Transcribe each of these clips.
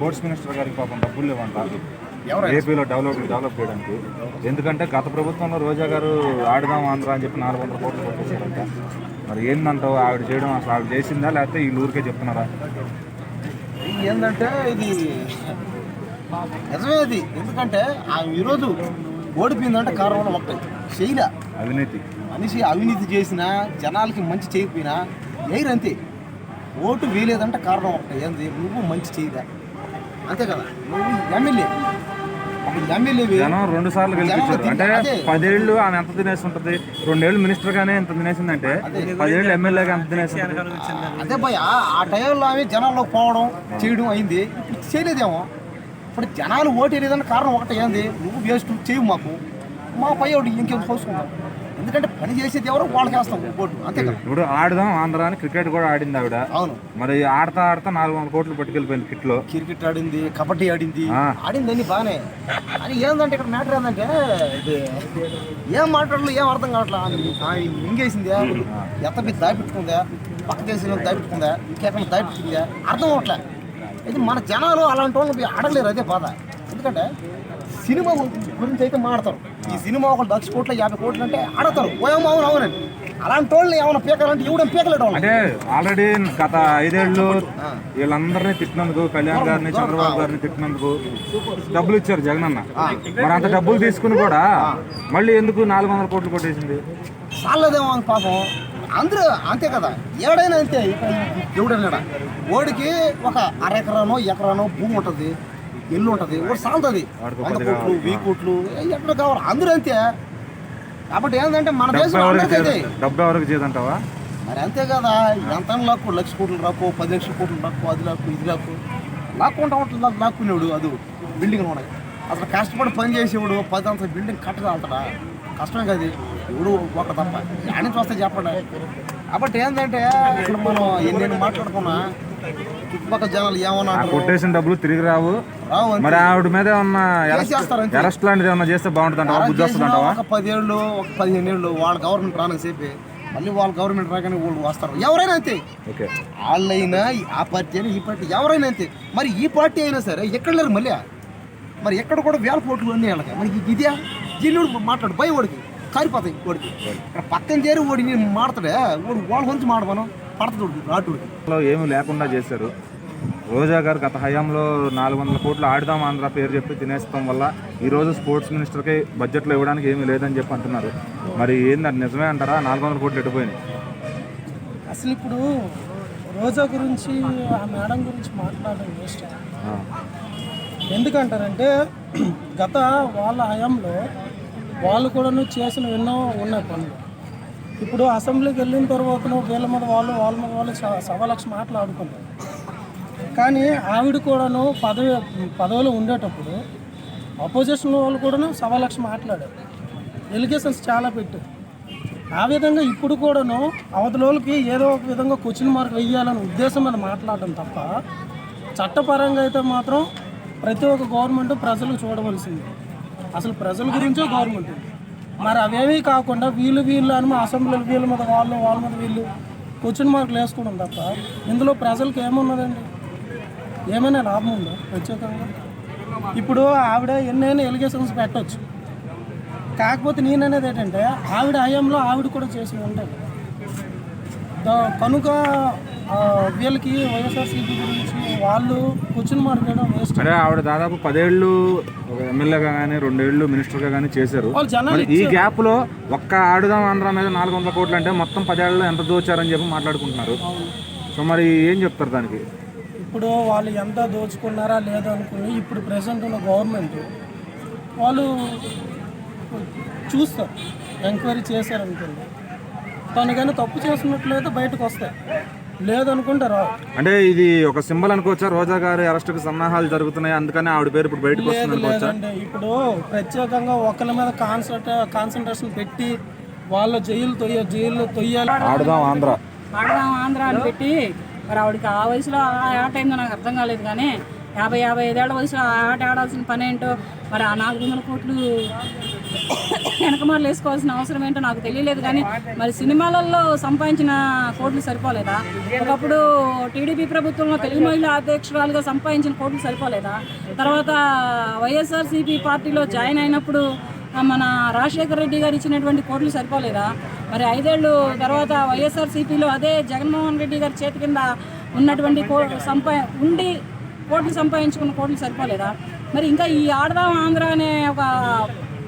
Sports minister గారికి పాపం డబ్బులు లేవంట ఎవరైనా ఏపీలో డెవలప్ డెవలప్ చేయడానికి. ఎందుకంటే గత ప్రభుత్వంలో రోజా గారు ఆడుదాం ఆంధ్ర అని చెప్పి నాలుగు వందల కోట్లు కొట్టేశారంట. మరి ఏందంటావు? ఆవిడ చేయడం అసలు ఆవిడ చేసిందా? లేకపోతే ఈ ఊరికే చెప్తున్నారా? ఏంటంటే ఇది నిజమే అది. ఎందుకంటే ఆమె ఈరోజు ఓడిపోయిందంటే కారణం ఒకటి. చేయలే. అవినీతి. మనిషి అవినీతి చేసినా జనాలకి మంచి చేయకపోయినా ఎయిర్ అంతే. ఓటు వేయలేదంటే కారణం ఒకటి. ఏంది? నువ్వు మంచి చేయలే. అంతే కదా? ఎమ్మెల్యే. రెండు సార్లు గెలిపించారు. అంటే. పదేళ్ళు ఆమె ఎంత తినేసి ఉంటుంది రెండేళ్ళు మినిస్టర్ గానే ఎంత తినేసిందంటే పదేళ్ళు ఎమ్మెల్యేగా ఎంత తినేసి అదే భయ ఆ టైంలో ఆమె జనాల్లో పోవడం చేయడం అయింది. ఇప్పుడు చేయలేదేమో? ఇప్పుడు జనాలు ఓటు వేయలేదన్న కారణం ఒకటి ఏంది? నువ్వు వేస్ట్ చేయవు మాకు. మా పై ఒకటి ఇంకేం చూసుకుందాం ఎందుకంటే పని చేసేది ఎవరో వాళ్ళకి వేస్తాం ఓటు అంతే కదా? ఇప్పుడు ఆడదాం ఆంధ్ర అని క్రికెట్ కూడా ఆడింది ఆవిడ. అవును. మరి ఆడతా ఆడతా నాలుగు వందల కోట్లు పట్టుకెళ్ళిపోయింది కిట్లో. క్రికెట్ ఆడింది కబడ్డీ ఆడింది. ఆడింది అన్ని బాగానే అని ఏందంటే ఇక్కడ మ్యాటర్ ఏంటంటే ఇది ఏం మాట్లాడలు ఏం అర్థం కావట్లా? మింగేసిందా. ఎత్త మీద దాపెట్టుకుందా పక్క దేశంలో దాపెట్టుకుందా ఇంకెక్కడ దాపెట్టుకుందా అర్థం అవట్లే ఇది మన జనాలు అలాంటి వాళ్ళు ఆడలేరు అదే బాధ. ఎందుకంటే సినిమా గురించి అయితే మాడతారు. ఈ సినిమా ఒక లక్ష కోట్ల యాభై కోట్లు అంటే ఆడతారు. ఓయమ్మ అవును అవునండి. అలాంటి వాళ్ళని ఏమైనా పీకాలంటే ఇవ్వడం పీకలేడు వాళ్ళు అంటే ఆల్రెడీ గత ఐదేళ్ళు. వీళ్ళందరినీ తిట్టినందుకు కళ్యాణ్ గారిని చంద్రబాబు గారిని తిట్టినందుకు డబ్బులు ఇచ్చారు జగన్ అన్న. మరి అంత డబ్బులు తీసుకుని కూడా మళ్ళీ ఎందుకు నాలుగు వందల కోట్లు కొట్టేసింది? చాలదేమో అని పాపం. అందరూ అంతే కదా. ఏడైనా అంతే. ఇక్కడ ఎవడన్నాడా ఓడికి ఒక అర ఎకరానో ఎకరానో భూమి ఉంటుంది. ఇల్లు ఉంటుంది ఒకటి సాలుతుంది వాడికి వంద కోట్లు వెయ్యి కోట్లు ఎక్కడ కావాలి? అందరూ అంతే. కాబట్టి ఏంటంటే మన దేశం డబ్బు ఎవరికి చేయదంటావా మరి అంతే కదా ఎంత లాక్కు లక్ష కోట్లు రాకు పది లక్షల కోట్లు రాకు అది లాక్కు ఇది లాక్కు. లాక్కుంటా ఉంటుంది లాక్కు లాక్కునేవాడు అది బిల్డింగ్ ఉన్నాయి అసలు కష్టపడి పని చేసేవాడు పది అంత బిల్డింగ్ కట్టగలుగుతాడా కష్టమే కదా. ఎవడు ఒక తప్ప. నుంచి వస్తే చెప్పండి. కాబట్టి ఏంటంటే ఇక్కడ మనం ఎన్ని మాట్లాడుకున్నా చుట్టుపక్కల జనాలు ఏమన్నా కొట్టేసిన డబ్బులు తిరిగి రావు. మరి ఆవిడ మీద ఏమన్నా. అరెస్ట్ లాంటిది ఏమన్నా చేస్తే బాగుంటుంది బుద్ధి వస్తుంది చేసిన అంటావా ఒక పదేళ్ళు ఒక పదిహేను ఏళ్ళు వాళ్ళ గవర్నమెంట్ రానని చెప్పి మళ్ళీ వాళ్ళ గవర్నమెంట్ రాగానే వాళ్ళు వస్తారు. ఎవరైనా అంతే. వాళ్ళైనా ఆ పార్టీ అయినా ఈ పార్టీ ఎవరైనా అంతే. మరి ఈ పార్టీ అయినా సరే ఎక్కడ లేరు మళ్ళీ? మరి ఎక్కడ కూడా వేల కోట్లు అన్నీ వాళ్ళకి. మరి ఇది- జిల్లుడు మాట్లాడు భయం వాడికి కారిపోతాయి వాడికి. ఇక్కడ పక్కన చేరి నేను మాడతాడే? వాడు వాళ్ళ గురించి మాడమను? ఏమీ లేకుండా చేశారు. రోజా గారు గత హయాంలో నాలుగు వందల కోట్లు ఆడదాం ఆంధ్ర పేరు చెప్పి తినేస్తాం వల్ల ఈ రోజు స్పోర్ట్స్ మినిస్టర్కి బడ్జెట్లో ఇవ్వడానికి ఏమీ లేదని చెప్పి అంటున్నారు. మరి ఏంది అది నిజమే అంటారా? నాలుగు వందల కోట్లు ఎట్టిపోయినాయి అసలు ఇప్పుడు రోజా గురించి ఆ మేడం గురించి మాట్లాడడం వేస్ట్. ఎందుకంటారంటే గత వాళ్ళ హయాంలో వాళ్ళు కూడాను చేసిన ఎన్నో ఉన్నాయి పనులు. ఇప్పుడు అసెంబ్లీకి వెళ్ళిన తర్వాత వీళ్ళ మీద వాళ్ళు వాళ్ళ మీద వాళ్ళు స- సవా లక్ష కానీ ఆవిడ కూడాను పదవి పదవిలో ఉండేటప్పుడు అపోజిషన్ వాళ్ళు కూడాను సవా లక్ష మాట్లాడారు. ఎలిగేషన్స్ చాలా పెట్టారు. ఆ విధంగా ఇప్పుడు కూడాను అవతలోళ్ళకి ఏదో ఒక విధంగా క్వశ్చన్ మార్క్ వెయ్యాలనే ఉద్దేశం మీద మాట్లాడడం తప్ప చట్టపరంగా అయితే మాత్రం ప్రతి ఒక్క గవర్నమెంట్ ప్రజలు చూడవలసింది. అసలు ప్రజల గురించే గవర్నమెంట్ ఉంది. మరి అవేమీ కాకుండా వీళ్ళు వీళ్ళు అని మా అసెంబ్లీలు వీళ్ళ మీద వాళ్ళు వాళ్ళ మీద వీళ్ళు క్వశ్చన్ మార్కులు వేసుకోవడం తప్ప ఇందులో ప్రజలకు ఏమున్నదండి? ఏమైనా లాభం ఉందా ప్రత్యేకంగా? ఇప్పుడు ఆవిడ ఎన్నైనా ఎలిగేషన్స్ పెట్టవచ్చు కాకపోతే నేననేది ఏంటంటే ఆవిడ హయాంలో ఆవిడ కూడా చేసి ఉంటాయి కనుక వీళ్ళకి వైఎస్ఆర్సీపీ గురించి వాళ్ళు క్వశ్చన్ మార్క్ వేయడం వేస్ట్. అంటే ఆవిడ దాదాపు పదేళ్ళు ఒక ఎమ్మెల్యేగా కానీ రెండేళ్ళు మినిస్టర్గా కానీ చేశారు. ఈ గ్యాప్లో ఒక్క ఆడుదాం ఆంధ్ర మీద నాలుగు వందల కోట్లు అంటే మొత్తం పదేళ్ళలో ఎంత దోచారని చెప్పి మాట్లాడుకుంటున్నారు. సో మరి ఏం చెప్తారు దానికి? ఇప్పుడు వాళ్ళు ఎంత దోచుకున్నారా లేదా అనుకుని ఇప్పుడు ప్రెసెంట్ ఉన్న గవర్నమెంట్ వాళ్ళు చూస్తారు ఎంక్వైరీ చేశారనుకోండి. తను కానీ తప్పు చేసినట్లయితే బయటకు వస్తాయి. లేదనుకుంటే రావు. అంటే ఇది ఒక సింబల్ అనుకోవచ్చా? రోజా గారి అరెస్ట్కి సన్నాహాలు జరుగుతున్నాయి అందుకని ఆవిడ పేరు ఇప్పుడు బయటకు వస్తుంది అనుకోవచ్చా ఇప్పుడు ప్రత్యేకంగా ఒకరి మీద కాన్సన్ట్రే కాన్సన్ట్రేషన్ పెట్టి వాళ్ళ జైలు తొయ్య జైల్లో తొయ్యాలి. ఆడుదాం ఆంధ్ర. ఆడదాం ఆంధ్ర అని పెట్టి మరి ఆవిడకి ఆ వయసులో ఆ ఆట అయిందో నాకు అర్థం కాలేదు కానీ యాభై యాభై ఐదేళ్ళ వయసు ఆ ఆట ఆడాల్సిన పని ఏంటో మరి ఆ నాలుగు వందల కోట్లు వెనకమార్లు వేసుకోవాల్సిన అవసరం ఏంటో నాకు తెలియలేదు కానీ మరి సినిమాలలో సంపాదించిన కోట్లు సరిపోలేదా? ఒకప్పుడు టీడీపీ ప్రభుత్వంలో తెలుగు మహిళా అధ్యక్షురాలుగా సంపాదించిన కోట్లు సరిపోలేదా? తర్వాత వైఎస్ఆర్సీపీ పార్టీలో జాయిన్ అయినప్పుడు మన రాజశేఖర రెడ్డి గారు ఇచ్చినటువంటి కోట్లు సరిపోలేదా? మరి ఐదేళ్ళు తర్వాత వైఎస్ఆర్సీపీలో అదే జగన్మోహన్ రెడ్డి గారి చేతి కింద ఉన్నటువంటి కో సంపా ఉండి కోట్లు సంపాదించుకున్న కోట్లు సరిపోలేదా? మరి ఇంకా ఈ ఆడదాం ఆంధ్ర అనే ఒక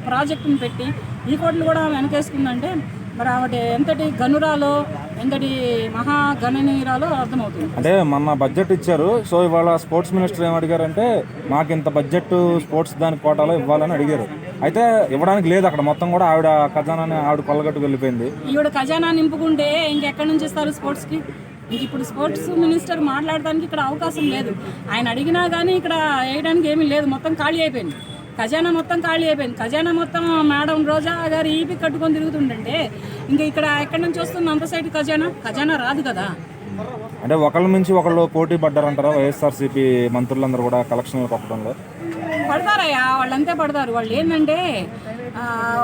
ప్రాజెక్టును పెట్టి ఈ కోట్లు కూడా వెనకేసుకుందంటే మరి ఆవిడ ఎంతటి గనురాలో ఎంతటి మహా గణనీయురాలో అర్థమవుతుంది. అంటే మొన్న బడ్జెట్ ఇచ్చారు. సో ఇవాళ స్పోర్ట్స్ మినిస్టర్ ఏం అడిగారంటే మాకు ఇంత బడ్జెట్ స్పోర్ట్స్ దాని కోటాలో ఇవ్వాలని అడిగారు. అయితే ఇవ్వడానికి లేదు అక్కడ. మొత్తం కూడా ఆవిడ ఖజానాని ఆవిడ కొల్లగట్టుకు వెళ్ళిపోయింది. ఈవిడ ఖజానా నింపుకుంటే ఇంకెక్కడి నుంచి ఇస్తారు స్పోర్ట్స్కి? ఇంక ఇప్పుడు స్పోర్ట్స్ మినిస్టర్ మాట్లాడడానికి ఇక్కడ అవకాశం లేదు. ఆయన అడిగినా కానీ ఇక్కడ వేయడానికి ఏమీ లేదు. మొత్తం ఖాళీ అయిపోయింది. ఖజానా మొత్తం ఖాళీ అయిపోయింది. ఖజానా మొత్తం మేడం రోజా గారు ఈపి కట్టుకొని తిరుగుతుండంటే ఇంకా ఇక్కడ ఎక్కడి నుంచి వస్తుంది అంత సైడ్ ఖజానా? ఖజానా రాదు కదా. అంటే ఒకళ్ళ నుంచి ఒకళ్ళు పోటీ పడ్డారంటారా? వైఎస్ఆర్సీపీ మంత్రులందరూ కూడా కలెక్షన్లు కొట్టడంలో? పడతారయ్యా. వాళ్ళంతే పడతారు. వాళ్ళు ఏంటంటే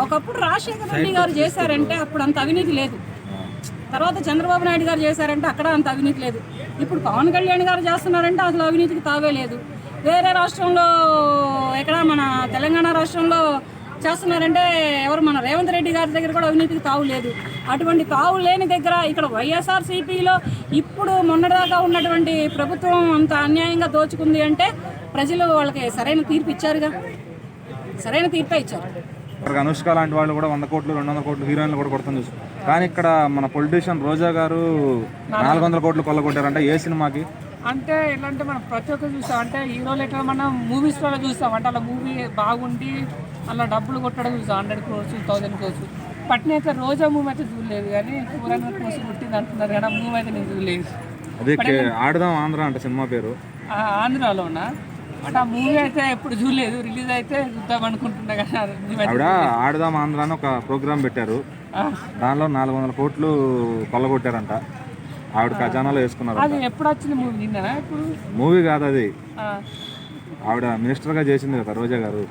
ఒకప్పుడు రాజశేఖర రెడ్డి గారు చేశారంటే అప్పుడు అంత అవినీతి లేదు. తర్వాత చంద్రబాబు నాయుడు గారు చేశారంటే అక్కడ అంత అవినీతి లేదు. ఇప్పుడు పవన్ కళ్యాణ్ గారు చేస్తున్నారంటే అసలు అవినీతికి తావే లేదు. వేరే రాష్ట్రంలో ఎక్కడ మన తెలంగాణ రాష్ట్రంలో చేస్తున్నారంటే ఎవరు మన రేవంత్ రెడ్డి గారి దగ్గర కూడా అవినీతికి తావు లేదు. అటువంటి తావు లేని దగ్గర ఇక్కడ వైఎస్ఆర్సీపీలో ఇప్పుడు మొన్నటిదాకా ఉన్నటువంటి ప్రభుత్వం అంత అన్యాయంగా దోచుకుంది అంటే ప్రజలు వాళ్ళకి సరైన తీర్పు ఇచ్చారుగా. సరైన తీర్పే ఇచ్చారు. ఇక్కడ అనుష్క లాంటి వాళ్ళు కూడా వంద కోట్లు రెండు వందల కోట్లు హీరోయిన్లు కూడా కొడతాం చూసు. కానీ ఇక్కడ మన పొలిటీషియన్ రోజా గారు నాలుగు వందల కోట్లు కొల్లగొట్టారంటే ఏ సినిమాకి? అంటే ఎలా అంటే మనం ప్రతి ఒక్కరు చూస్తాం. అంటే హీరోలు ఎట్లా మనం మూవీస్లో చూస్తాం. అంటే అలా మూవీ బాగుండి అలా డబ్బులు కొట్టడం చూస్తాం. హండ్రెడ్ క్రోర్స్ థౌజండ్ క్రోర్స్ పట్టిన అయితే రోజా మూవీ అయితే చూడలేదు కానీ ఫోర్ హండ్రెడ్ క్రోర్స్ కొట్టింది అంటున్నారు కానీ మూవీ అయితే నేను చూడలేదు. అదే ఆడదాం ఆంధ్ర అంటే సినిమా పేరు. ఆ ఆంధ్రాలోనా? ఆ మూవీ అయితే ఎప్పుడు చూడలేదు రిలీజ్ అయితే చూద్దాం అనుకుంటున్నా అయితే ఆవిడ ఆడదాం ఆంధ్ర అని ఒక ప్రోగ్రామ్ పెట్టారు. దానిలో నాలుగు వందల కోట్లు కొల్లగొట్టారంట. ఆవిడ ఖజానాలో వేసుకున్నారు అది ఎప్పుడు వచ్చింది మూవీ? నిన్ననా ఇప్పుడు? మూవీ కాదు అది. ఆవిడ మినిస్టర్గా చేసింది కదా రోజా గారు.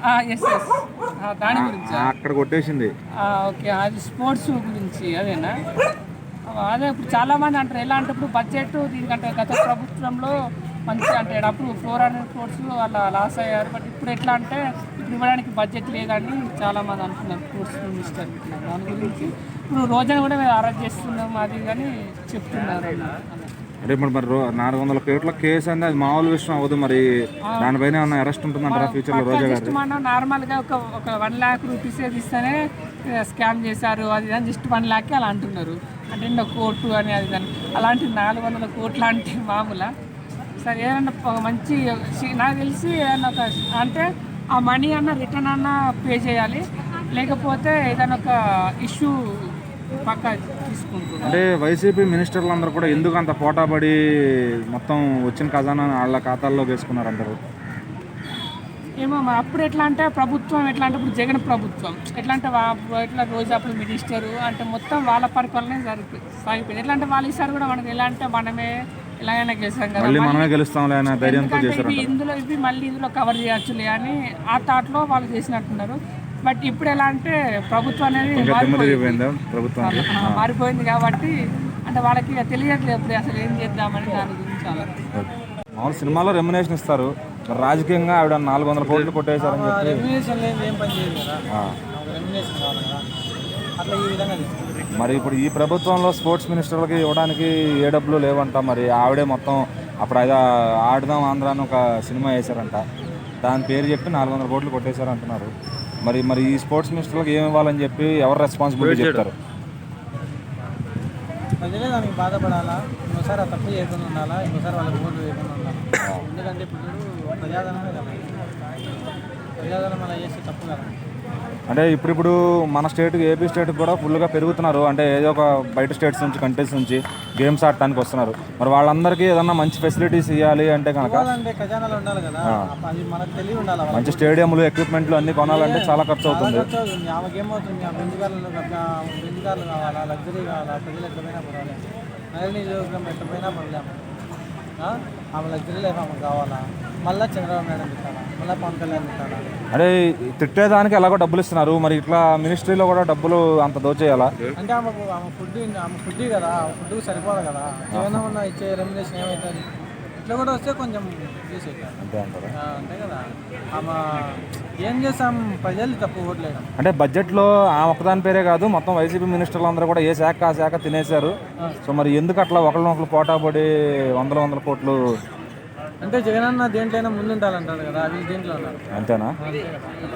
దాని గురించి. అక్కడ కొట్టేసింది. ఓకే అది స్పోర్ట్స్ గురించి అదేనా? అదే ఇప్పుడు చాలా మంది అంటారు ఎలా అంటే ఇప్పుడు బడ్జెట్ దీనికంటే గత ప్రభుత్వంలో మంచి అంటే అప్పుడు ఫోర్ హండ్రెడ్ క్రోర్స్ అలా లాస్ అయ్యారు. బట్ ఇప్పుడు ఎట్లా అంటే ఇప్పుడు ఇవ్వడానికి బడ్జెట్ లేదని చాలా మంది అంటున్నారు స్పోర్ట్స్ మినిస్టర్ దాని గురించి ఇప్పుడు రోజాను కూడా మేము అరెస్ట్ చేస్తున్నాం అది కానీ చెప్తున్నారు. అంటే ఇప్పుడు మరి నాలుగు వందల కోట్ల కేసు అనేది అది మామూలు విషయం అవ్వదు మరి. దానిపైన ఏమన్నా అరెస్ట్ ఉంటుందంటారా ఫ్యూచర్లో రోజా గారు? మనం నార్మల్గా ఒక ఒక వన్ ల్యాక్ రూపీస్ ఇస్తేనే స్కామ్ చేశారు అది అని జస్ట్ వన్ ల్యాక్కి అలా అంటున్నారు. అంటే ఇంకో కోట్లు అని అది అని. అలాంటి నాలుగు వందల కోట్లు అంటే మామూలా? సరే ఏదన్నా మంచి నాకు తెలిసి ఏదన్నా ఒక అంటే ఆ మనీ అన్న రిటర్న్ అన్న పే చేయాలి. లేకపోతే ఏదైనా ఒక ఇష్యూ పక్క తీసుకుంటున్నారు అంటే వైసీపీ మినిస్టర్లు అందరూ కూడా ఎందుకు అంత పోటాపడి మొత్తం వచ్చిన ఖజానా వాళ్ళ ఖాతాల్లో వేసుకున్నారంటారు ఏమో మరి అప్పుడు ఎట్లా అంటే ప్రభుత్వం ఎట్లా అంటే ఇప్పుడు జగన్ ప్రభుత్వం. ఎట్లా అంటే వా- ఎట్లా రోజు అప్పుడు మినిస్టరు అంటే మొత్తం వాళ్ళ పరిపాలనే జరిపి సాగిపోయింది. ఎట్లా అంటే వాళ్ళు ఈసారి కూడా మనకి ఎలా అంటే మనమే ఎలాగైనా గెలిచాం కదా. మళ్ళీ మనమే గెలుస్తాంలే అనే ధైర్యంతో చేశారు ఇవి ఇందులో ఇవి మళ్ళీ ఇందులో కవర్ చేయొచ్చులే అని ఆ థాట్లో వాళ్ళు చేసినట్టున్నారు. బట్ ఇప్పుడు ఎలా అంటే ప్రభుత్వం అనేది మారిపోయింది. ఆ, మారిపోయింది కాబట్టి అంటే వాళ్ళకి ఇక తెలియట్లేదు ఇప్పుడు అసలు ఏం చేద్దామని దాని గురించి అలా మామూలు సినిమాలో రెమ్యునేషన్ ఇస్తారు. మరి రాజకీయంగా ఆవిడ నాలుగు వందల కోట్లు కొట్టేశారని చెప్పి. రెమ్యునేషన్ లేదు ఏం పని చేయదు కదా. ఆ. రెమ్యునేషన్ కావాలి కదా. అట్లా ఈ విధంగా తీసుకుంటాం మరి ఇప్పుడు ఈ ప్రభుత్వంలో స్పోర్ట్స్ మినిస్టర్లకి ఇవ్వడానికి ఏ డబ్బులు లేవంట. మరి ఆవిడే మొత్తం అప్పుడు అయితే ఆడదాం ఆంధ్ర అని ఒక సినిమా వేశారంట. దాని పేరు చెప్పి నాలుగు వందల కోట్లు కొట్టేశారు అంటున్నారు మరి మరి ఈ స్పోర్ట్స్ మినిస్టర్లకు ఏమి ఇవ్వాలని చెప్పి ఎవరు రెస్పాన్సిబిలిటీ చెప్తారు? ప్రజలే దానికి బాధపడాలా? ఇంకోసారి ఆ తప్పు చేయకుండా ఉండాలా? ఇంకోసారి వాళ్ళకి ఓట్లు వేయకుండా ఉండాలి? ఎందుకంటే ఇప్పుడు చూడు ప్రజాధనమే కదా. ప్రజాధనం అలా చేస్తే తప్పు కదా. అంటే ఇప్పుడిప్పుడు మన స్టేట్ ఏపీ స్టేట్ కూడా ఫుల్గా పెరుగుతున్నారు. అంటే ఏదో ఒక బయట స్టేట్స్ నుంచి కంట్రీస్ నుంచి గేమ్స్ ఆడటానికి వస్తున్నారు. మరి వాళ్ళందరికీ ఏదన్నా మంచి ఫెసిలిటీస్ ఇవ్వాలి అంటే కనుక. మంచి స్టేడియంలు ఎక్విప్మెంట్లు అన్నీ కొనాలంటే చాలా ఖర్చు అవుతుంది. లగ్జరీ ఆమె లగ్జరీ లైఫ్ ఆమె కావాలా? మళ్ళీ చంద్రబాబు నాయుడు పెట్టాలా మళ్ళీ పవన్ కళ్యాణ్ పెట్టాలా అరే తిట్టేదానికి ఎలాగో డబ్బులు ఇస్తున్నారు. మరి ఇట్లా మినిస్ట్రీలో కూడా డబ్బులు అంత దోచేయాలా? అంటే ఆమెకు ఆమె ఫుడ్ ఆమె ఫుడ్ కదా ఫుడ్ సరిపోదు కదా. ఏమైనా ఉన్న ఇచ్చే రెమ్యునేషన్ ఏమవుతుంది ఇట్లా కూడా వస్తే కొంచెం అంతే అంటారా అంతే కదా. ఆమె ఏం చేస్తాం ప్రజలు తప్పు ఓట్లేయడం అంటే బడ్జెట్లో ఆ ఒక్కదాని పేరే కాదు మొత్తం వైసీపీ మినిస్టర్లు అందరూ కూడా ఏ శాఖ ఆ శాఖ తినేశారు. సో మరి ఎందుకు అట్లా ఒకళ్ళనొకరు పోటాపడి వందల వందల కోట్లు అంటే జగనన్న దేంట్లోనే ముందు ఉండాలంటారు కదా వీళ్ళు దీంట్లో ఉన్నారు? అంతేనా?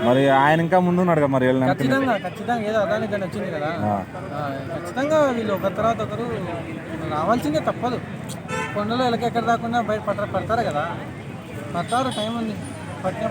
మరి ఆయన ఇంకా ముందు ఉన్నాడు కదా మరి ఖచ్చితంగా ఖచ్చితంగా ఏదో అదానికి వచ్చింది కదా. ఖచ్చితంగా వీళ్ళు ఒకరి తర్వాత ఒకరు రావాల్సిందే తప్పదు. కొండలో ఎలకెక్కడ దాకుండా బయట పట్ట పడతారు కదా. పడతారు టైం ఉంది. పట్టిన